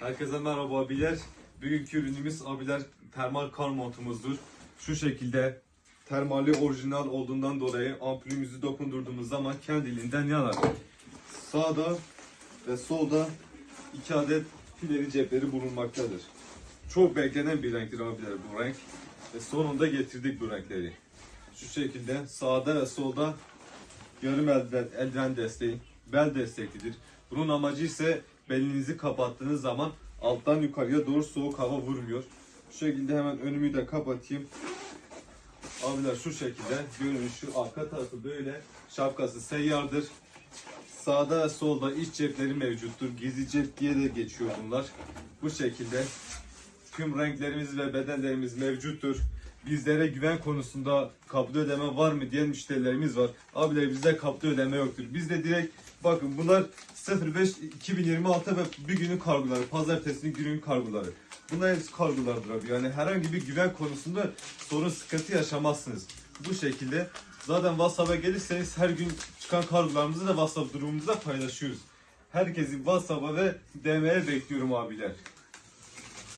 Herkese merhaba abiler. Bugünkü ürünümüz abiler termal kar montumuzdur. Şu şekilde termali orijinal olduğundan dolayı ampulümüzü dokundurduğumuz zaman kendiliğinden yanar. Sağda ve solda iki adet fileri cepleri bulunmaktadır. Çok beklenen bir renktir abiler bu renk. Ve sonunda getirdik bu renkleri. Şu şekilde sağda ve solda yarım eldiven, eldiven desteği, bel desteklidir. Bunun amacı ise belinizi kapattığınız zaman alttan yukarıya doğru soğuk hava vurmuyor. Şu şekilde hemen önümü de kapatayım. Abiler şu şekilde görünüşü arka tarafı böyle. Şapkası seyyardır. Sağda ve solda iç cepleri mevcuttur. Gizli cep diye de geçiyor bunlar. Bu şekilde tüm renklerimiz ve bedenlerimiz mevcuttur. Bizlere güven konusunda kaplı ödeme var mı diyen müşterilerimiz var. Abiler bizde kaplı ödeme yoktur. Bizde direkt bakın bunlar 05 2026 ve bir günün kargoları. Pazartesinin günün kargoları. Bunlar hepsi kargolardır abi. Yani herhangi bir güven konusunda sorun sıkıntı yaşamazsınız. Bu şekilde zaten WhatsApp'a gelirseniz her gün çıkan kargolarımızı da WhatsApp durumumuzda paylaşıyoruz. Herkesi WhatsApp'a ve DM'ye bekliyorum abiler.